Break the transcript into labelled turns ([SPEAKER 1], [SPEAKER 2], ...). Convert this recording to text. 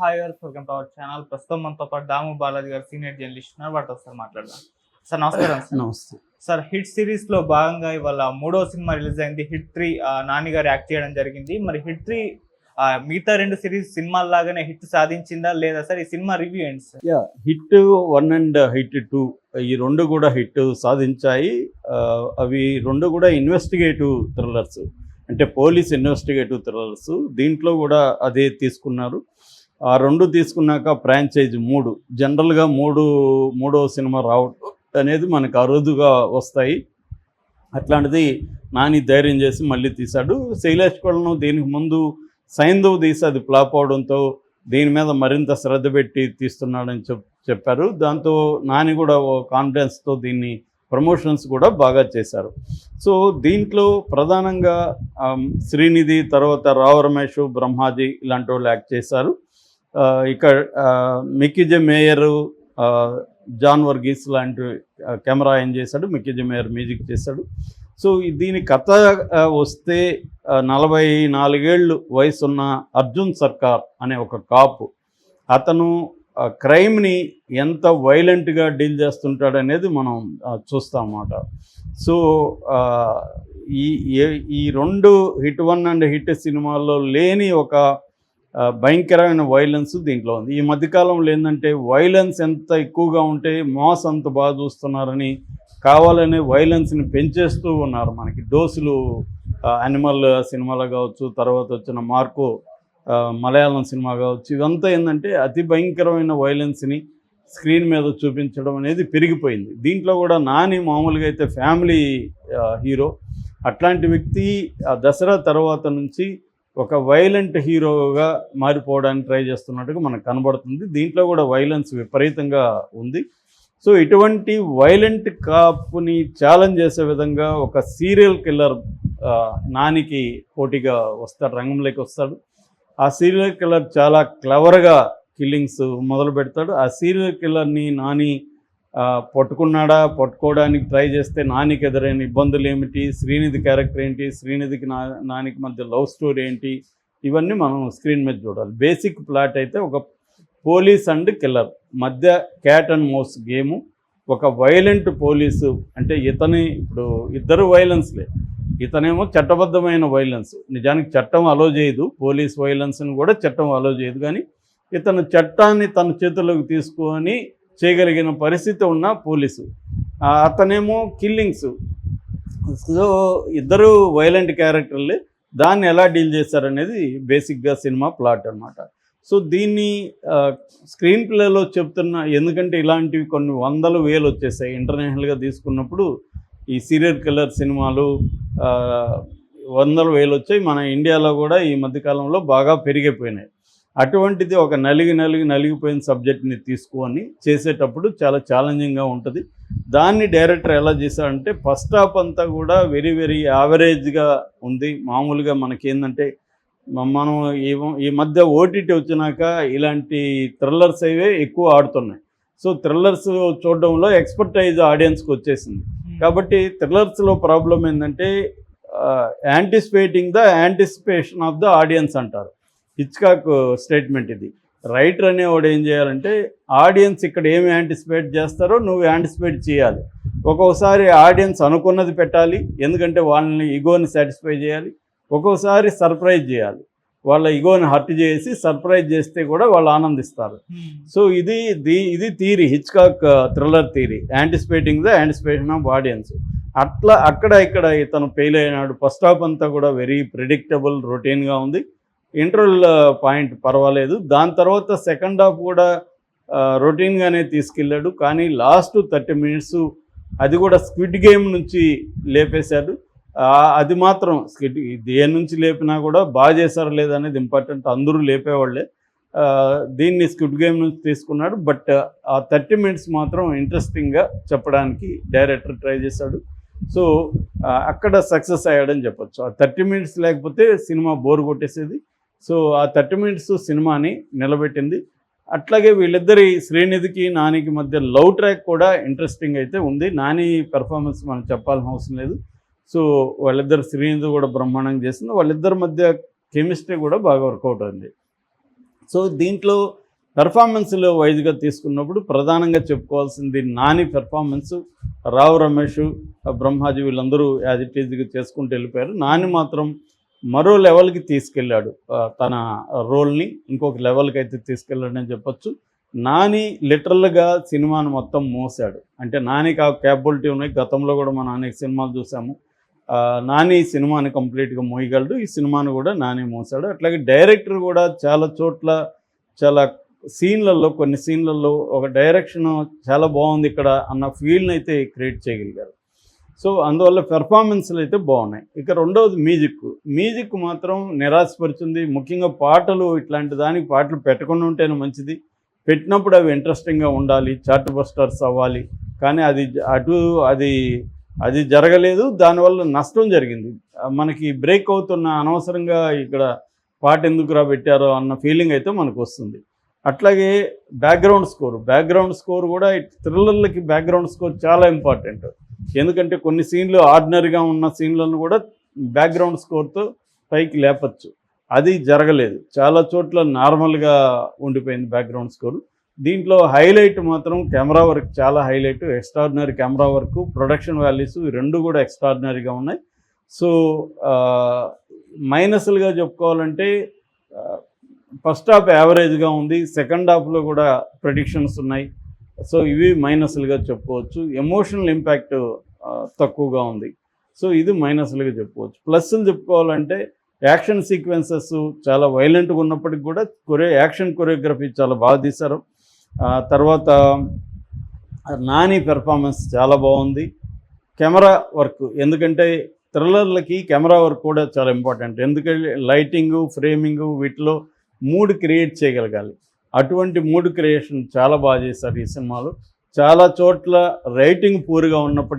[SPEAKER 1] Hi గారు welcome to our channel ప్రస్తుతం మనతో పాటు దాము బాలాజీ గారు సీనియర్ జర్నలిస్ట్ ఉన్నారు. వాటితో ఒకసారి మాట్లాడదాం. సార్ నమస్కారం సార్.
[SPEAKER 2] నమస్తే.
[SPEAKER 1] సార్ హిట్ సిరీస్లో భాగంగా ఇవాళ మూడో సినిమా రిలీజ్ అయింది. Hit three Nani garu act చేయడం జరిగింది. మరి హిట్ త్రీ మిగతా రెండు సిరీస్ సినిమాల లాగానే హిట్ సాధించిందా లేదా సార్? ఈ సినిమా రివ్యూ ఏంటి sir?
[SPEAKER 2] Yeah hit one and hit two ఈ రెండు కూడా హిట్ సాధించాయి. అవి రెండు కూడా ఇన్వెస్టిగేటివ్ థ్రిల్లర్స్ అంటే పోలీస్ ఇన్వెస్టిగేటివ్ థ్రిల్లర్స్ దీంట్లో కూడా అదే తీసుకున్నారు. ఆ రెండు తీసుకున్నాక ఫ్రాంచైజ్ మూడు. జనరల్గా మూడు మూడో సినిమా రావడం అనేది మనకు అరుదుగా వస్తాయి. అట్లాంటిది నాని ధైర్యం చేసి మళ్ళీ తీశాడు. శైలేష్ కొలను దీనికి ముందు సైంధవ్ తీసి అది ఫ్లాప్ అవడంతో దీని మీద మరింత శ్రద్ధ పెట్టి తీస్తున్నాడని చెప్ చెప్పారు. దాంతో నాని కూడా ఓ కాన్ఫిడెన్స్తో దీన్ని ప్రమోషన్స్ కూడా బాగా చేశారు. సో దీంట్లో ప్రధానంగా శ్రీనిధి తర్వాత రావు రమేష్ బ్రహ్మాజీ ఇలాంటి వాళ్ళు యాక్ట్ చేశారు. ఇక్కడ మిక్కిజె మేయర్ జాన్ వర్గీస్ లాంటి కెమెరా ఆయన చేశాడు? మిక్కిజె మేయర్ మ్యూజిక్ చేశాడు. సో దీని కథ వస్తే నలభై నాలుగేళ్ళు వయసున్న అర్జున్ సర్కార్ అనే ఒక కాపు అతను క్రైమ్ని ఎంత వైలెంట్గా డీల్ చేస్తుంటాడు అనేది మనం చూస్తామన్నమాట. చూస్తాం అన్నమాట సో ఈ ఈ రెండు హిట్ వన్ అండ్ హిట్ సినిమాల్లో లేని ఒక భయంకరమైన వైలెన్స్ దీంట్లో ఉంది. ఈ మధ్యకాలంలో ఏంటంటే వైలెన్స్ ఎంత ఎక్కువగా ఉంటే మాస్ అంత బాగా చూస్తున్నారని కావాలనే వైలెన్స్ని పెంచేస్తూ ఉన్నారు మనకి. డోసులు యానిమల్ సినిమాలో కావచ్చు తర్వాత వచ్చిన మార్కో మలయాళం సినిమా కావచ్చు ఇదంతా ఏంటంటే అతి భయంకరమైన వైలెన్స్ని స్క్రీన్ మీద చూపించడం అనేది పెరిగిపోయింది. దీంట్లో కూడా నాని మామూలుగా అయితే ఫ్యామిలీ హీరో అట్లాంటి వ్యక్తి ఆ దసరా తర్వాత నుంచి ఒక వైలెంట్ హీరోగా మారిపోవడానికి ట్రై చేస్తున్నట్టుగా మనకు కనబడుతుంది. దీంట్లో కూడా వైలెన్స్ విపరీతంగా ఉంది. సో ఇటువంటి వైలెంట్ కాపుని ఛాలెంజ్ చేసే విధంగా ఒక సీరియల్ కిల్లర్ నానికి పోటీగా వస్తాడు రంగంలోకి వస్తాడు. ఆ సీరియల్ కిల్లర్ చాలా క్లవర్గా కిల్లింగ్స్ మొదలు పెడతాడు ఆ సీరియల్ కిల్లర్ని నాని పట్టుకున్నాడా? పట్టుకోవడానికి ట్రై చేస్తే నానికి ఎదురైన ఇబ్బందులు ఏమిటి? శ్రీనిధి క్యారెక్టర్ ఏంటి? శ్రీనిధికి నా నానికి మధ్య లవ్ స్టోరీ ఏంటి? ఇవన్నీ మనం స్క్రీన్ మీద చూడాలి. బేసిక్ ప్లాట్ అయితే ఒక పోలీస్ అండ్ కిల్లర్. మధ్య క్యాట్ అండ్ మౌస్ గేము. ఒక వైలెంట్ పోలీసు అంటే ఇతని ఇప్పుడు ఇద్దరు వైలెన్స్లే ఇతనేమో చట్టబద్ధమైన వైలెన్స్. నిజానికి చట్టం అలో చేయదు. పోలీస్ వైలెన్స్ని కూడా చట్టం అలో చేయదు. కానీ ఇతను చట్టాన్ని తన చేతుల్లోకి తీసుకొని చేయగలిగిన పరిస్థితి ఉన్న పోలీసు. అతనేమో కిల్లింగ్స్. సో ఇద్దరు వైలెంట్ క్యారెక్టర్లే దాన్ని ఎలా డీల్ చేశారనేది బేసిక్గా సినిమా ప్లాట్ అన్నమాట. సో దీన్ని స్క్రీన్ ప్లేలో చెప్తున్న ఎందుకంటే ఇలాంటివి కొన్ని వందలు వేలు వచ్చేసాయి ఇంటర్నేషనల్గా తీసుకున్నప్పుడు ఈ సీరియల్ కిల్లర్ సినిమాలు వందలు వందల వేలు వచ్చాయి మన ఇండియాలో కూడా ఈ మధ్యకాలంలో బాగా పెరిగిపోయినాయి. అటువంటిది ఒక నలిగి నలిగి నలిగిపోయిన సబ్జెక్ట్ని తీసుకొని చేసేటప్పుడు చాలా ఛాలెంజింగ్గా ఉంటుంది. దాన్ని డైరెక్టర్ ఎలా చేశాడంటే ఫస్ట్ హాఫ్ అంతా కూడా వెరీ వెరీ యావరేజ్గా ఉంది. మామూలుగా మనకేందంటే మనం ఈ ఈ మధ్య ఓటీటీ వచ్చినాక ఇలాంటి థ్రిల్లర్స్ అవే ఎక్కువ ఆడుతున్నాయి. సో థ్రిల్లర్స్ చూడడంలో ఎక్స్పర్టైజ్ ఆడియన్స్కి వచ్చేసింది. కాబట్టి థ్రిల్లర్స్లో ప్రాబ్లం ఏంటంటే anticipating the anticipation of the audience అంటారు. హిచ్కాక్ స్టేట్మెంట్ ఇది. రైటర్ అనేవాడు ఏం చేయాలంటే ఆడియన్స్ ఇక్కడ ఏమి యాంటిసిపేట్ చేస్తారో నువ్వు యాంటిసిపేట్ చేయాలి. ఒక్కొక్కసారి ఆడియన్స్ అనుకున్నది పెట్టాలి ఎందుకంటే వాళ్ళని ఇగోని సాటిస్ఫై చేయాలి. ఒక్కొక్కసారి సర్ప్రైజ్ చేయాలి. వాళ్ళ ఇగోని హర్ట్ చేసి సర్ప్రైజ్ చేస్తే కూడా వాళ్ళు ఆనందిస్తారు. సో ఇది ది ఇది theory Hitchcock thriller theory anticipating the anticipation of audience అట్లా అక్కడ ఇక్కడ ఇతను ఫెయిల్ అయినాడు. ఫస్ట్ హాఫ్ అంతా కూడా వెరీ ప్రిడిక్టబుల్ రొటీన్గా ఉంది. ఇంటర్వల్ పాయింట్ పర్వాలేదు. దాని తర్వాత సెకండ్ హాఫ్ కూడా రొటీన్గానే తీసుకెళ్ళాడు. కానీ లాస్ట్ థర్టీ మినిట్స్ అది కూడా స్క్విడ్ గేమ్ నుంచి లేపేశాడు. అది మాత్రం స్కిడ్ దేని నుంచి లేపినా కూడా బాగా చేశారు లేదనేది ఇంపార్టెంట్. అందరూ లేపేవాళ్ళే. దీన్ని స్క్విడ్ గేమ్ నుంచి తీసుకున్నాడు. బట్ ఆ థర్టీ మినిట్స్ మాత్రం ఇంట్రెస్టింగ్గా చెప్పడానికి డైరెక్టర్ ట్రై చేశాడు. సో అక్కడ సక్సెస్ అయ్యాడని చెప్పొచ్చు. ఆ థర్టీ మినిట్స్ లేకపోతే సినిమా బోర్ కొట్టేసేది. సో ఆ థర్టీ మినిట్స్ సినిమాని నిలబెట్టింది. అట్లాగే వీళ్ళిద్దరి శ్రీనిధికి నానికి మధ్య లవ్ ట్రాక్ కూడా ఇంట్రెస్టింగ్ అయితే ఉంది. నాని పెర్ఫార్మెన్స్ మనం చెప్పాల్సిన అవసరం లేదు. సో వాళ్ళిద్దరు శ్రీనిధి కూడా బ్రహ్మాండంగా చేసింది. వాళ్ళిద్దరి మధ్య కెమిస్ట్రీ కూడా బాగా వర్కౌట్ అయింది. సో దీంట్లో పెర్ఫార్మెన్స్లో వైజ్గా తీసుకున్నప్పుడు ప్రధానంగా చెప్పుకోవాల్సింది నాని పెర్ఫార్మెన్స్. రావు రమేష్ బ్రహ్మాజీ వీళ్ళందరూ యాజ్ ఇట్ ఈజ్గా చేసుకుంటూ వెళ్ళిపోయారు. నాని మాత్రం మరో లెవెల్కి తీసుకెళ్ళాడు. తన రోల్ని ఇంకొక లెవెల్కి అయితే తీసుకెళ్ళాడని చెప్పొచ్చు. నాని లిటరల్గా సినిమాను మొత్తం మోసాడు. అంటే నానికి ఆ క్యాపబిలిటీ ఉన్నాయి. గతంలో కూడా మనం అనేక సినిమాలు చూసాము. నాని ఈ సినిమాని కంప్లీట్గా మోయగలడు. ఈ సినిమాను కూడా నాని మోసాడు. అట్లాగే డైరెక్టర్ కూడా చాలా చోట్ల చాలా సీన్లలో కొన్ని సీన్లలో ఒక డైరెక్షన్ చాలా బాగుంది ఇక్కడ అన్న ఫీల్ని అయితే క్రియేట్ చేయగలిగారు. సో అందువల్ల పెర్ఫార్మెన్స్లు అయితే బాగున్నాయి. ఇక రెండవది మ్యూజిక్. మ్యూజిక్ మాత్రం నిరాశపరుచుంది. ముఖ్యంగా పాటలు ఇట్లాంటి దానికి పాటలు పెట్టకుండా ఉంటేనే మంచిది. పెట్టినప్పుడు అవి ఇంట్రెస్టింగ్గా ఉండాలి చార్ట్ బస్టర్స్ అవ్వాలి. కానీ అది అటు అది అది జరగలేదు. దానివల్ల నష్టం జరిగింది. మనకి బ్రేక్ అవుతున్న అనవసరంగా ఇక్కడ పాట ఎందుకురా పెట్టారో అన్న ఫీలింగ్ అయితే మనకు వస్తుంది. అట్లాగే బ్యాక్గ్రౌండ్ స్కోర్ బ్యాక్గ్రౌండ్ స్కోర్ కూడా థ్రిల్లర్లకి బ్యాక్గ్రౌండ్ స్కోర్ చాలా ఇంపార్టెంట్ ఎందుకంటే కొన్ని సీన్లు ఆర్డినరీగా ఉన్న సీన్లను కూడా బ్యాక్గ్రౌండ్ స్కోర్తో పైకి లేపచ్చు. అది జరగలేదు. చాలా చోట్ల నార్మల్గా ఉండిపోయింది బ్యాక్గ్రౌండ్ స్కోర్ దీంట్లో హైలైట్ మాత్రం కెమెరా వర్క్ చాలా highlight extraordinary camera work production values రెండు కూడా ఎక్స్ట్రాడినరీగా ఉన్నాయి. సో మైనస్లుగా చెప్పుకోవాలంటే ఫస్ట్ హాఫ్ యావరేజ్గా ఉంది. సెకండ్ హాఫ్లో కూడా ప్రెడిక్షన్స్ ఉన్నాయి. సో ఇవి మైనస్లుగా చెప్పుకోవచ్చు. ఎమోషనల్ ఇంపాక్ట్ తక్కువగా ఉంది. సో ఇది మైనస్లుగా చెప్పుకోవచ్చు. ప్లస్లు చెప్పుకోవాలంటే యాక్షన్ సీక్వెన్సెస్ చాలా వైలెంట్గా ఉన్నప్పటికి కూడా కొరియో యాక్షన్ కొరియోగ్రఫీ చాలా బాగా తీశారు. తర్వాత నాని పెర్ఫార్మెన్స్ చాలా బాగుంది. కెమెరా వర్క్ ఎందుకంటే థ్రిల్లర్లకి కెమెరా వర్క్ కూడా చాలా ఇంపార్టెంట్ ఎందుకంటే లైటింగ్ ఫ్రేమింగ్ వీటిలో మూడ్ క్రియేట్ చేయగలగాలి. అటువంటి మూడ్ క్రియేషన్ చాలా బాగా చేశారు ఈ సినిమాలు. చాలా చోట్ల రైటింగ్ పూర్గా ఉన్నప్పటికీ